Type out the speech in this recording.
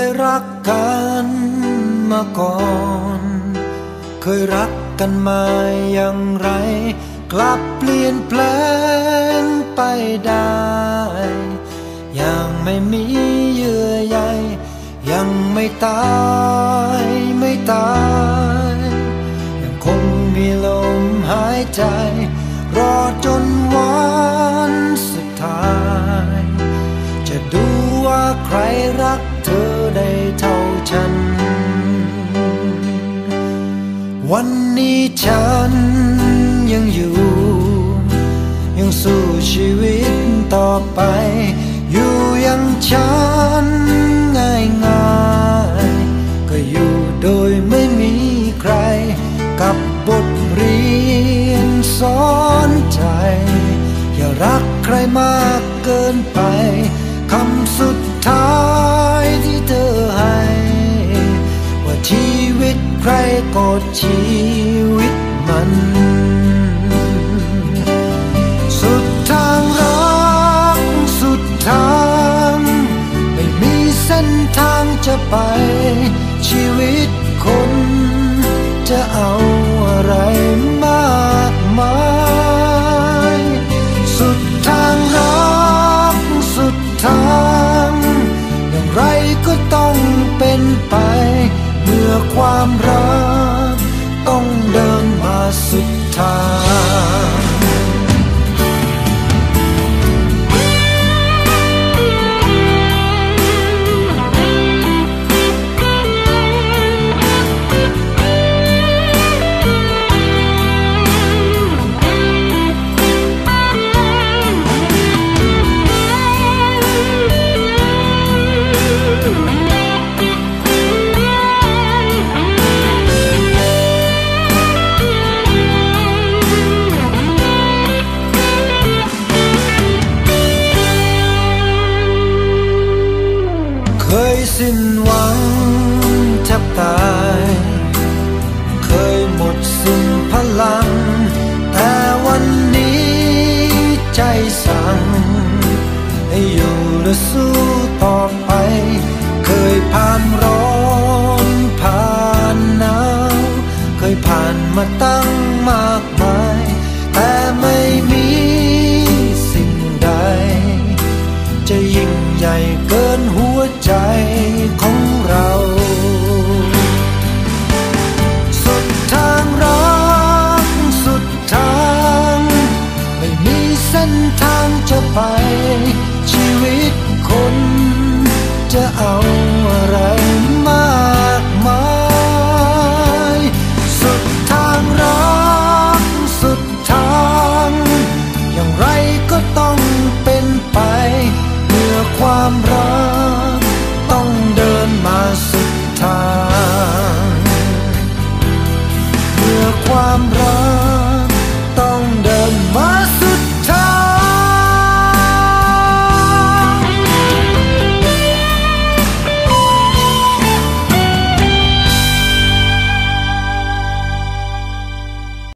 ยรักกันมาก่อน เคยรักกันมาอย่างไร กลับเปลี่ยนแปลงไปได้ยังไม่มีเยื่อใยยังไม่ตายไม่ตาย ยังคงมีลมหายใจ รอจนวันสุดท้าย จะดู ว่าใครรักเธอได้เท่าฉัน วันนี้ฉันยังอยู่ ยังสู้ชีวิตต่อไป อยู่อยังฉันง่ายง่ายๆก็อยู่โดยไม่มีใคร กับบทเรียนสอนใจ อย่ารักใครมาก ก็ชีวิตมัน สุดทางรักสุดทาง ไม่มีเส้นทางจะไป ชีวิตคนจะเอา ความรัก ต้องเดินมาสุดทาง อยู่และสู้ต่อไป เคยผ่านร้อนผ่านหนาวเคยผ่านมาตั้งมากมาย แต่ไม่มีสิ่งใด จะยิ่งใหญ่เกินหัวใจของเราสุดทางรักสุดทางไม่มีเส้นทางจะไป วิตคนจะเอา